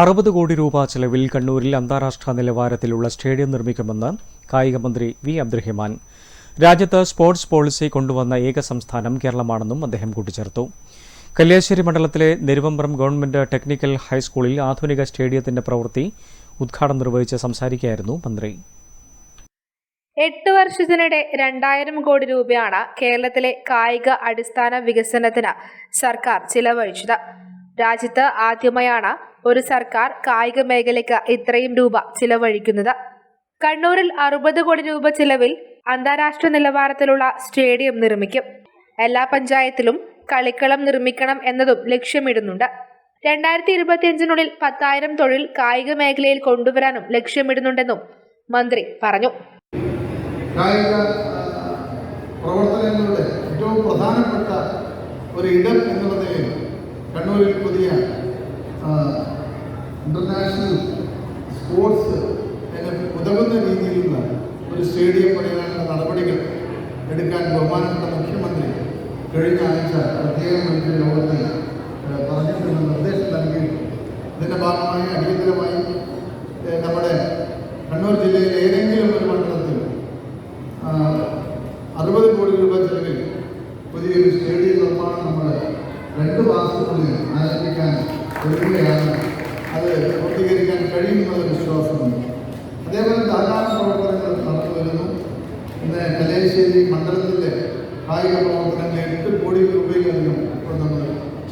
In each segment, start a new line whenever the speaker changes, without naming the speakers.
അറുപത് കോടി രൂപ ചെലവിൽ കണ്ണൂരിൽ അന്താരാഷ്ട്ര നിലവാരത്തിലുള്ള സ്റ്റേഡിയം നിർമ്മിക്കുമെന്ന് കായികമന്ത്രി വി അബ്ദുറഹിമാൻ. രാജ്യത്ത് സ്പോർട്സ് പോളിസി കൊണ്ടുവന്ന ഏക സംസ്ഥാനം കേരളമാണെന്നും അദ്ദേഹം കൂട്ടിച്ചേർത്തു. കല്യാശ്ശേരി മണ്ഡലത്തിലെ നെരുവമ്പ്രം ഗവൺമെന്റ് ടെക്നിക്കൽ ഹൈസ്കൂളിൽ ആധുനിക സ്റ്റേഡിയത്തിന്റെ പ്രവൃത്തി ഉദ്ഘാടനം നിർവഹിച്ച് സംസാരിക്കുകയായിരുന്നു മന്ത്രി.
എട്ട് വർഷത്തിനിടെ രണ്ടായിരം കോടി രൂപയാണ് കേരളത്തിലെ കായിക അടിസ്ഥാന വികസനത്തിന് സർക്കാർ ചിലവഴിച്ചത്. രാജ്യത്ത് ആദ്യമായാണ് ഒരു സർക്കാർ കായിക മേഖലയ്ക്ക് ഇത്രയും രൂപ ചിലവഴിക്കുന്നത്. കണ്ണൂരിൽ അറുപത് കോടി രൂപ ചിലവിൽ അന്താരാഷ്ട്ര നിലവാരത്തിലുള്ള സ്റ്റേഡിയം നിർമ്മിക്കും. എല്ലാ പഞ്ചായത്തിലും കളിക്കളം നിർമ്മിക്കണം എന്നതും ലക്ഷ്യമിടുന്നുണ്ട്. രണ്ടായിരത്തി ഇരുപത്തിയഞ്ചിനുള്ളിൽ പത്തായിരം തൊഴിൽ കായിക മേഖലയിൽ കൊണ്ടുവരാനും ലക്ഷ്യമിടുന്നുണ്ടെന്നും മന്ത്രി പറഞ്ഞു.
കായിക പ്രവർത്തനങ്ങളുടെ ഏറ്റവും പ്രധാനപ്പെട്ട ഒരു ഇടം എന്നുള്ള നിലയിൽ കണ്ണൂരിൽ പുതിയ ഇന്റർനാഷണൽ സ്പോർട്സ് ഉതകുന്ന രീതിയിലുള്ള ഒരു സ്റ്റേഡിയം പണിയാനുള്ള നടപടികൾ എടുക്കാൻ ബഹുമാനപ്പെട്ട മുഖ്യമന്ത്രി കഴിഞ്ഞ ആഴ്ച പ്രത്യേകം വിളിച്ച യോഗത്തിൽ പറഞ്ഞിട്ടുള്ള നിർദ്ദേശം നൽകിയിട്ടുണ്ട്. ഇതിന്റെ ഭാഗമായി അടിയന്തരമായി നമ്മുടെ കണ്ണൂർ ജില്ലയിലെ ഏതെങ്കിലും ഒരു മണ്ഡലത്തിൽ അറുപത് കോടി രൂപ ചെലവിൽ പുതിയൊരു സ്റ്റേഡിയം നിർമ്മാണം നമ്മൾ രണ്ട് മാസത്തിനുള്ളിൽ ആരംഭിക്കാൻ ഒരുങ്ങുകയാണ് അത് പൂർത്തീകരിക്കാൻ കഴിയുമെന്നുള്ള വിശ്വാസമുണ്ട്. അതേപോലെ ധാരാളം പ്രവർത്തനങ്ങൾ നടന്നു വരുന്നു. ഇന്ന് കലേശ്ശേരി മണ്ഡലത്തിലെ കായിക പ്രവർത്തനങ്ങൾ എട്ട് കോടി രൂപയിലധികം ഇപ്പോൾ നമ്മൾ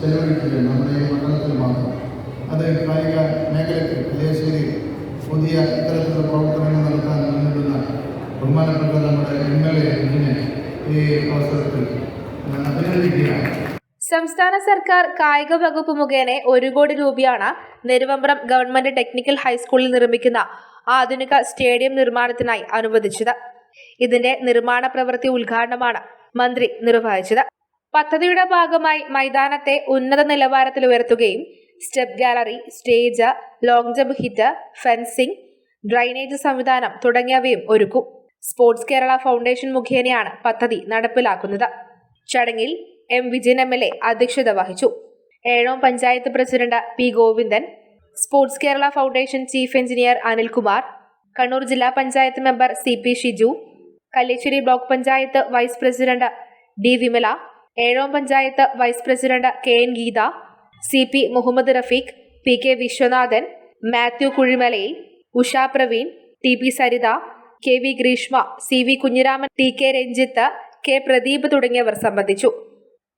ചെലവഴിക്കുകയാണ്. നമ്മുടെ ഈ മണ്ഡലത്തിൽ മാത്രം അത് കായിക മേഖലയ്ക്ക് കലേശ്ശേരി പുതിയ ഇത്തരത്തിലുള്ള പ്രവർത്തനങ്ങൾ നടത്താൻ മുന്നിടുന്ന ബഹുമാനപ്പെട്ട നമ്മുടെ എം എൽ എ ഈ അവസരത്തിൽ അഭിനന്ദിക്കുകയാണ്.
സംസ്ഥാന സർക്കാർ കായിക വകുപ്പ് മുഖേന ഒരു കോടി രൂപയാണ് നെരുവമ്പ്രം ഗവൺമെന്റ് ടെക്നിക്കൽ ഹൈസ്കൂളിൽ നിർമ്മിക്കുന്ന ആധുനിക സ്റ്റേഡിയം നിർമ്മാണത്തിനായി അനുവദിച്ചത്. ഇതിന്റെ നിർമ്മാണ പ്രവൃത്തി ഉദ്ഘാടനമാണ് മന്ത്രി നിർവഹിച്ചത്. പദ്ധതിയുടെ ഭാഗമായി മൈതാനത്തെ ഉന്നത നിലവാരത്തിൽ ഉയർത്തുകയും step gallery stage long jump hit fencing drainage സംവിധാനം തുടങ്ങിയവയും ഒരുക്കും. സ്പോർട്സ് കേരള ഫൗണ്ടേഷൻ മുഖേനയാണ് പദ്ധതി നടപ്പിലാക്കുന്നത്. ചടങ്ങിൽ M Vijayan M L A അധ്യക്ഷത വഹിച്ചു. Ezhome panchayat president P Govindan sports Kerala foundation chief engineer Anilkumar Kannur ജില്ലാ panchayat member C P Shiju Kalleshery block panchayat vice president D Vimala Ezhome panchayat vice president K N Geetha C P Muhammad Rafeeq P K Viswanathan Mathew Kuzhimalayil Usha Praveen T P Saritha K V Greeshma C V Kunhiraman T K Ranjith K Pradeep തുടങ്ങിയവർ സംബന്ധിച്ചു.